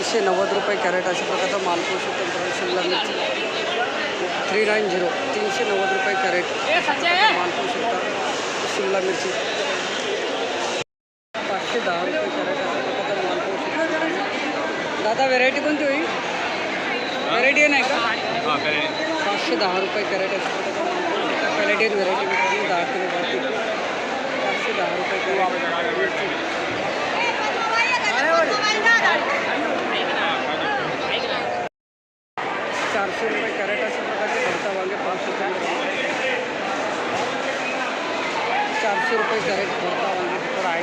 तीनशे नव्वद रुपये कॅरेट अशा प्रकारचा माल पाहू शकतो शिमला मिरची. थ्री नाईन झिरो तीनशे नव्वद रुपये कॅरेट माल पाहू शकता शिमला मिरची. पाचशे दहा रुपये कॅरेट अशा प्रकारचा माल पाहू शकता दादा व्हेरायटी कोणती होईल? व्हेरायटी नाही का? पाचशे दहा रुपये कॅरेट अशा प्रकारचा व्हेरायटी मित्रांनो दहा किलो पाचशे दहा रुपये कॅरेट. मिरची चारशे रुपये कॅरेट अशा प्रकारचे भरता वांगे पाचशे चारशे रुपये कॅरेट भरता वांगे तर आहे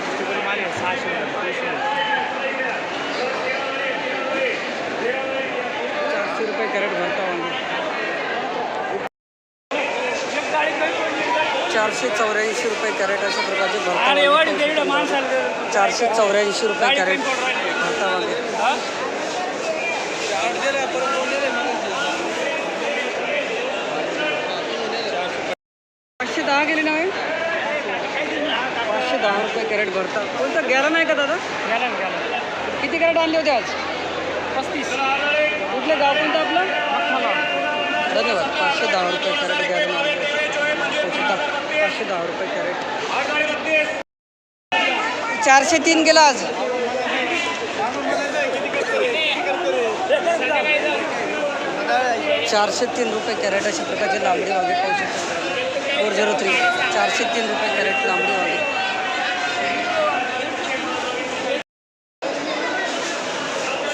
चारशे रुपये कॅरेट भरता वांगे। चारशे चौऱ्याऐंशी रुपये कॅरेट अशा प्रकारचे भरता. चारशे चौऱ्याऐंशी रुपये कॅरेट भरता वांगे पाचशे दहा गेले ना हे? पाचशे दहा रुपये कॅरेट भरता कोणतं गॅलन आहे का दादा किती कॅरेट आणले होते आज पस्तीस कुठलं गाव कोणतं आपलं धन्यवाद पाचशे दहा रुपये कॅरेट गॅलन चारशे दहा रुपये कॅरेट. चारशे तीन गेला आज. चारशे तीन रुपये कॅरेट अशा प्रकारचे लांबडी वागे पाहू शकतो. Four zero three. चारशे तीन रुपये कॅरेट लांबडी वागे.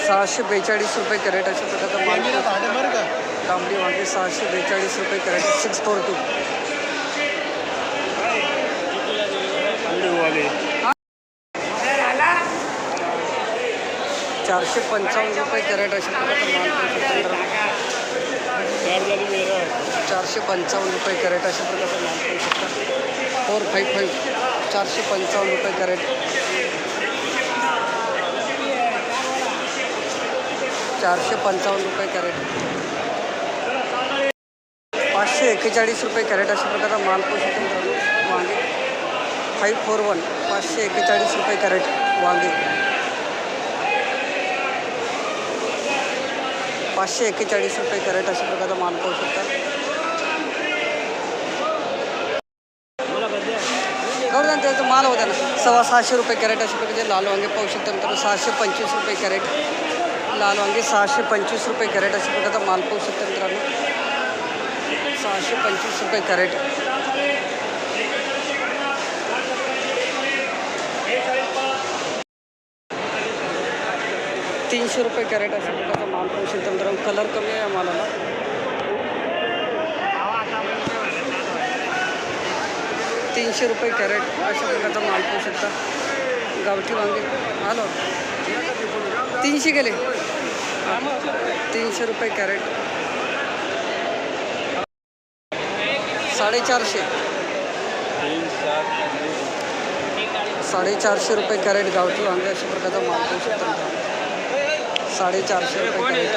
सहाशे बेचाळीस रुपये कॅरेट अशा प्रकारचा माल. लांबडी वागे सहाशे बेचाळीस रुपये कॅरेट. सिक्स फोर टू चारशे पंचावन्न रुपये कॅरेट अशा प्रकारचा माल चारशे पंचावन्न रुपये कॅरेट अशा प्रकारचा माल शकता फोर फाईव्ह फाईव्ह चारशे पंचावन्न रुपये कॅरेट. चारशे पंचावन्न रुपये कॅरेट. पाचशे एक्केचाळीस रुपये कॅरेट अशा प्रकारचा माल पाहू शकतो वांगे फाईव्ह फोर वन पाचशे एक्केचाळीस रुपये कॅरेट वांगे पाचशे एक्केचाळीस रुपये कॅरेट अशा प्रकारचा माल पाहू शकता. करू द्या त्याचा माल होता ना सव्वा सहाशे रुपये कॅरेट अशा प्रकारचे लाल वांगे पाहू शकता नंतर सहाशे पंचवीस रुपये कॅरेट लाल वांगे सहाशे पंचवीस रुपये कॅरेट अशा प्रकारचा माल पाहू शकता मित्रांनो. सहाशे पंचवीस रुपये कॅरेट. तीनशे रुपये कॅरेट अशा प्रकारचा माल पाहू शकता मित्रांनो कलर कमी आहे मालाला तीनशे रुपये कॅरेट अशा प्रकारचा माल पाहू शकता. गावठी वांगे. हॅलो तीनशे गेले. तीनशे रुपये कॅरेट. साडेचारशे. साडेचारशे रुपये कॅरेट गावठी वांगे अशा प्रकारचा माल पाहू शकता. मित्रांनो साडेचारशे रुपये कॅरेट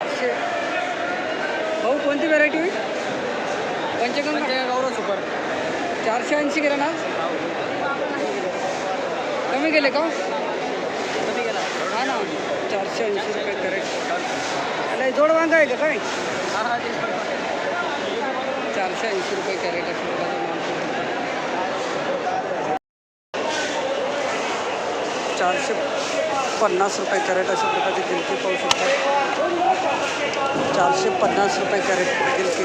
पाचशे. भाऊ कोणती व्हरायटी होईल पंचगंगा? गौरव सुपर. चारशे ऐंशी गेलं ना? कमी गेले का? हा ना. चारशे ऐंशी रुपये कॅरेट अरे जोड वांगा आहे का काय? चारशे ऐंशी रुपये कॅरेट शकता. चारशे पन्नास रुपये कॅरेट अशा प्रकारची गिलकी पाहू शकता. चारशे पन्नास रुपये कॅरेट गिलकी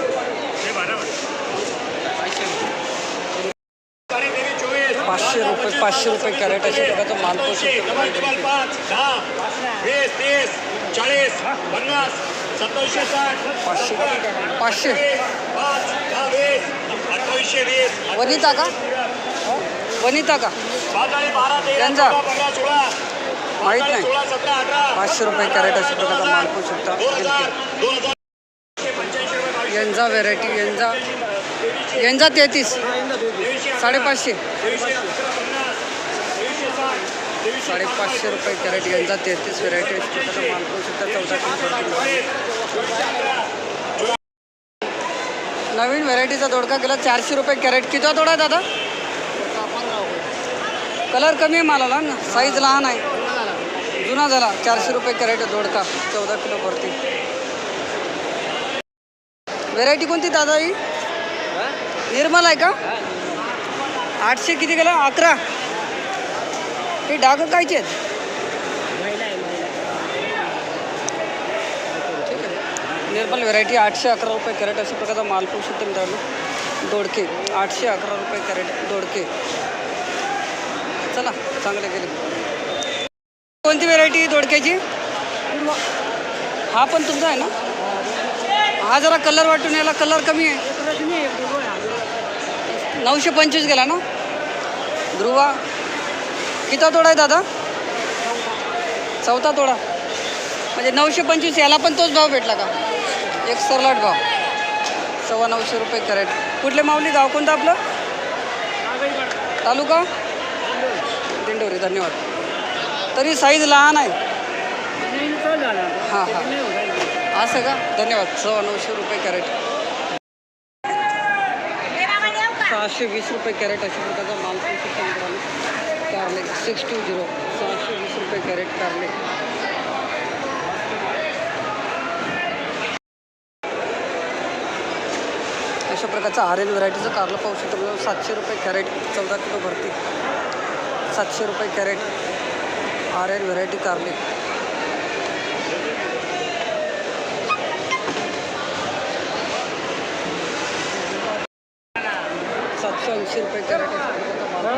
पाचशे रुपये पाचशे रुपये कॅरेट अशा प्रकारचा माल पाहू शकतो चाळीस पन्नास पाचशे पाचशे. वनिता का? हो? वनिता का? पाच माहीत नाही. पाचशे रुपये कॅरेट अशा प्रकारचा माल पण शकता यांचा यंजा व्हेरायटी यंजा यंजा तेहतीस. साडेपाचशे. साडेपाचशे रुपये कॅरेट यंजा तेहतीस व्हेरायटी अशा प्रकारचा माल पण शकता चौदा नवीन व्हेरायटीचा दोडका गेला चारशे रुपये कॅरेट. किती तोडा दादा? कलर कमी आहे मालाला ना. साईज लहान आहे. जुना झाला. चारशे रुपये कॅरेट दोडका चौदा किलो भरती व्हेरायटी कोणती दादा ही? निर्मल आहे का? आठशे किती गेला अकरा. हे डाग कायचे आहेत? ठीक आहे. निर्मल व्हेरायटी आठशे अकरा रुपये कॅरेट. अशा प्रकारचा माल पाहू शकतो मित्रांनो दोडके. आठशे अकरा रुपये कॅरेट दोडके. चला चांगले गेले. कोणती व्हेरायटी दोडक्याची? हा पण तुमचा आहे ना? हा जरा कलर वाटून याला कलर कमी आहे. नऊशे पंचवीस गेला ना? ध्रुवा. किती तोडा आहे दादा? चौथा तोडा. म्हणजे नऊशे पंचवीस याला पण तोच भाव भेटला का? एक सरलाट भाव. सव्वा नऊशे रुपये कॅरेट. कुठले माऊली गाव कोणतं आपलं? तालुका? दिंडोरी धन्यवाद. तरी साईज लहान आहे. हां हां. असं का? धन्यवाद. सव्वा नऊशे रुपये कॅरेट. सहाशे वीस रुपये कॅरेट अशा प्रकारचा माल कारले. Six two zero. सहाशे वीस रुपये कॅरेट कारले. अशा प्रकारचा आर एल व्हरायटीचं कारलं पाहू शकतो. सातशे रुपये कॅरेट चौदा किलो भरती. सातशे रुपये कॅरेट. आर एल व्हरायटी कारले सातशे ऐंशी रुपये कॅरेट अशा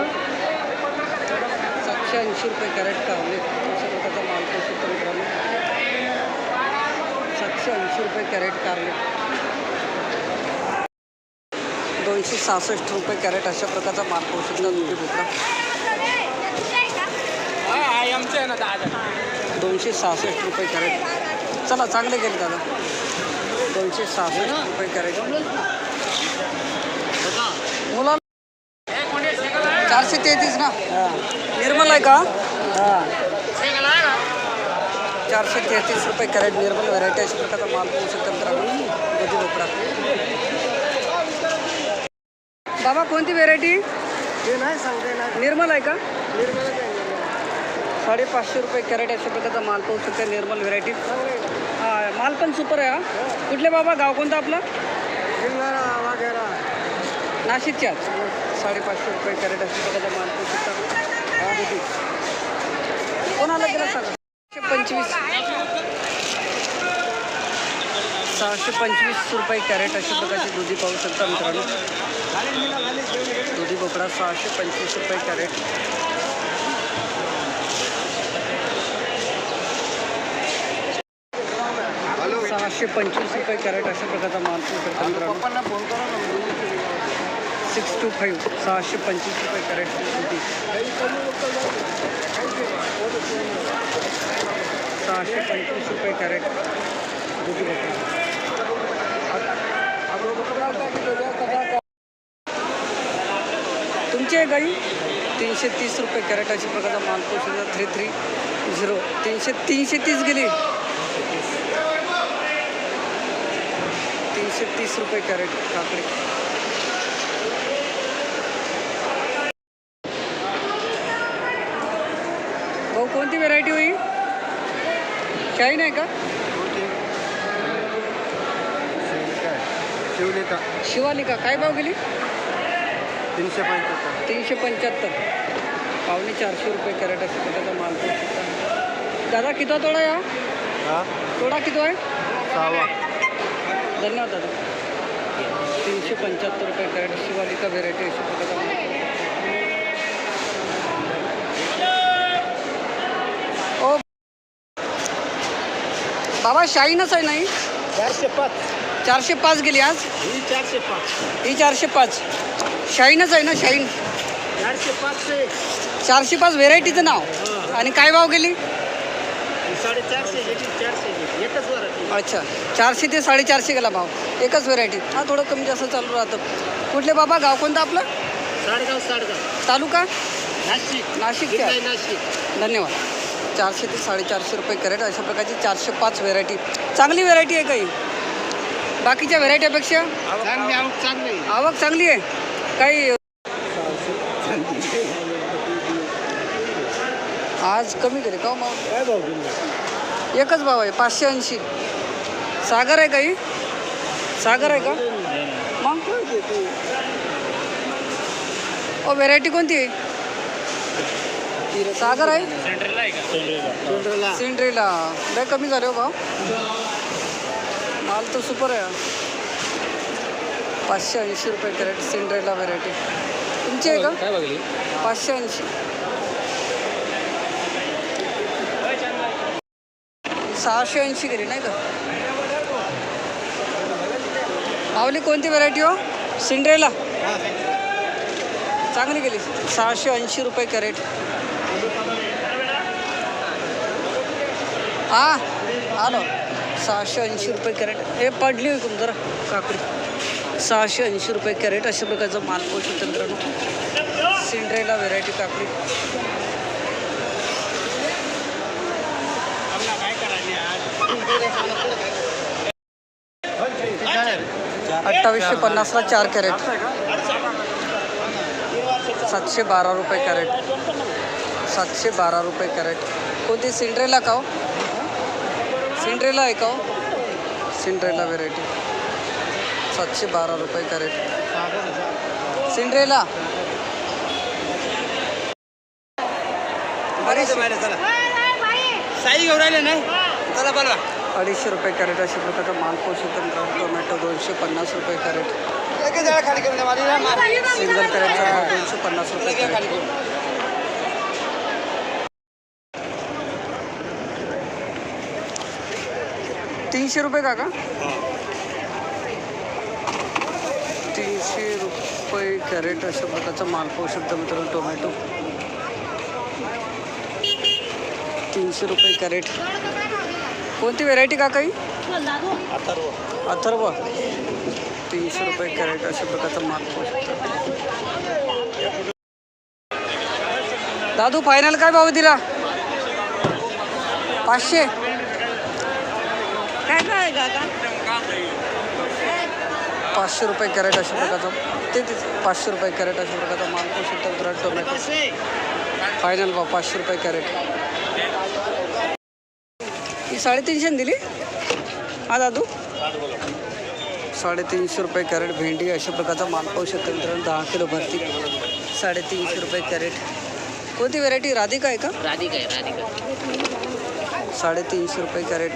सातशे ऐंशी रुपये कॅरेट कारले अशा प्रकारचा माल मित्रांनो. सातशे ऐंशी रुपये कॅरेट कारले दोनशे सहासष्ट रुपये कॅरेट अशा प्रकारचा माल पाहू दुधी भोपळा दोनशे सहासष्ट रुपये कॅरेट. चला चांगले गेले दादा. दोनशे सहासष्ट रुपये कॅरेट. मुला चारशे तेहतीस ना? निर्मल आहे का? चारशे तेहतीस रुपये कॅरेट निर्मल व्हरायटी अशा प्रकारचा माल पाहू शकता मित्रांनो. बाबा कोणती व्हेरायटी निर्मल आहे का? साडेपाचशे रुपये कॅरेट अशा प्रकारचा माल पाहू शकता निर्मल व्हेरायटी हा माल पण सुपर आहे हा. कुठले बाबा गाव कोणतं आपलं? नाशिकच्याच साडेपाचशे रुपये कॅरेट अशा प्रकारचा माल पाहू शकता हा दुधी कोणाला गेला सांगा? सहाशे पंचवीस. सहाशे पंचवीस रुपये कॅरेट अशा प्रकारची दुधी पाहू शकता मित्रांनो. दुधी भोपळा सहाशे पंचवीस रुपये कॅरेट. सहाशे पंचवीस रुपये कॅरेट अशा प्रकारचा माल मित्रांनो सिक्स टू फाईव्ह सहाशे पंचवीस रुपये कॅरेट सहाशे पंचवीस रुपये कॅरेट दुधी भोपळा तुमची गाई तीनशे तीस रुपये कॅरेट अशा प्रकारचा माल पाहू शकता थ्री थ्री झिरो. तीनशे तीनशे तीस गेली. तीनशे तीस रुपये कॅरेट काकडी. भाऊ कोणती व्हेरायटी होई? शाईन आहे का? शिवलिका शिवालिका काय? भाव गेली? तीनशे पंच्याहत्तर. तीनशे पंच्याहत्तर. पावणे चारशे रुपये कॅरेट अशा प्रकारचा माल दादा किती तोडा या हा? तोडा किती आहे? सहावा. धन्यवाद दादा. तीनशे पंच्याहत्तर रुपये कॅरेट शिवालिका व्हेरायटी ओ. बाबा शाईनच आहे नाही चारशे पाच. चारशे पाच गेली आज? ही चारशे पाच. ही चारशे पाच. शाईनच आहे ना शाईन चारशे पाचशे चारशे पाच व्हेरायटीचं नाव. आणि काय भाव गेली? साडेचारशे चारशे. एकच वर अच्छा. चारशे ते साडेचारशे गेला भाव. एकच व्हेरायटी हा थोडं कमी जास्त चालू राहतं. कुठले बाबा? गाव कोणतं आपलं? साडगाव साडगाव. तालुका? नाशिक. जिल्हा नाशिक. धन्यवाद. चारशे ते साडेचारशे रुपये कॅरेट अशा प्रकारची चारशे पाच व्हेरायटी चांगली व्हेरायटी आहे काही? बाकीच्या व्हेरायटीपेक्षा चांगली आवक चांगली आवक चांगली आहे? काही? आज कमी केले का हो मग दिला एकच भाव आहे पाचशे ऐंशी. सागर आहे काही? सागर आहे का? मग? ओ व्हेरायटी कोणती आहे? सागर आहे? सिंड्रेला. लय कमी झाले हो भाव माल तर सुपर आहे. पाचशे ऐंशी रुपये कॅरेट सिंड्रेला व्हेरायटी तुमची आहे का? बघली? पाचशे ऐंशी. सहाशे ऐंशी गेली नाही का? माऊली कोणती व्हरायटी हो? सिंड्रेला. चांगली गेली सहाशे ऐंशी रुपये कॅरेट. हा आलो. सहाशे ऐंशी रुपये कॅरेट. हे पडली विकून जरा काकडी. सहाशे ऐंशी रुपये कॅरेट अशा प्रकारचं माल पोषण तंत्रानं सिंड्रेला व्हेरायटी काकडी. अठ्ठावीसशे पन्नासला चार कॅरेट. सातशे बारा रुपये कॅरेट. सातशे बारा रुपये कॅरेट. कोणती? सिंड्रेला का हो? सिंड्रेला आहे का हो? सिंड्रेला व्हेरायटी सातशे बारा रुपये कॅरेट. सिंड्रेला? साई घेऊन राहिले नाही चला बोला अडीचशे रुपये कॅरेट अशा प्रकारचा माल पोषण तंत्र टोमॅटो दोनशे पन्नास रुपये कॅरेट. सिंगल कॅरेटचा भाव दोनशे पन्नास रुपये कॅरेट. तीनशे रुपये काका? तीनशे रुपये कॅरेट अशा प्रकारचा माल पाहू शकता मित्रांनो टोमॅटो. तीनशे रुपये कॅरेट. कोणती व्हेरायटी काका ही? अथर्व. तीनशे रुपये कॅरेट अशा प्रकारचा माल पाहू शकता दादू फायनल काय भाव दिला? पाचशे? काय काय काका? पाचशे रुपये कॅरेट अशा प्रकारचा. ते तेच पाचशे रुपये कॅरेट अशा प्रकारचा माल पाहू शकता टोमॅटो फायनल भाव पाचशे रुपये कॅरेट. ही साडेतीनशेने दिली. हा दादू? साडेतीनशे रुपये कॅरेट भेंडी अशा प्रकारचा माल पाहू शकतो मित्रांनो दहा किलो भरती. साडेतीनशे रुपये कॅरेट. कोणती व्हेरायटी राधिका आहे का? राधिका आहे राधिका. साडेतीनशे रुपये कॅरेट.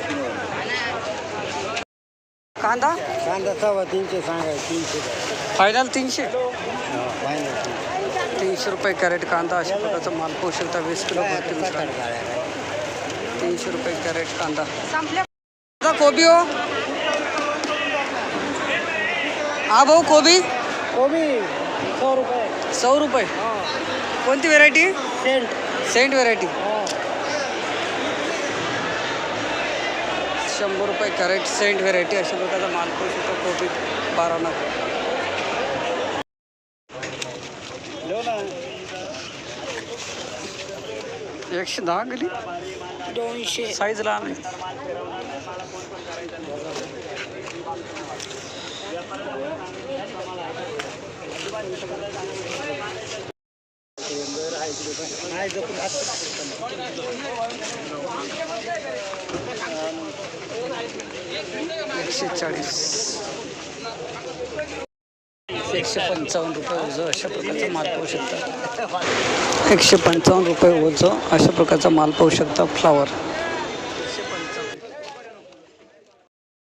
कांदा? कांदा सव्वा तीनशे सांगाय तीनशे. फायनल तीनशे? फायनल तीनशे. रुपये कॅरेट कांदा अशा प्रकारचा माल पाहू शकता वीस किलो भरती तीनशे रुपये कॅरेट कांदा. आता कोबी हो? हा भाऊ कोबी? कोबी सौ रुपये. सौ रुपये. कोणती व्हेरायटी सेंट. सेंट व्हेरायटी शंभर रुपये कॅरेट सेंट व्हेरायटी अशा प्रकारचा माल पाहू शकतो कोबी बारा नग एकशे दहा गेली? दोनशे. साईज लहान एकशे चाळीस. एकशे पंचावन्न रुपये ओझं अशा प्रकारचा माल पाहू शकता. एकशे पंचावन्न रुपये ओझं अशा प्रकारचा माल पाहू शकता फ्लावर.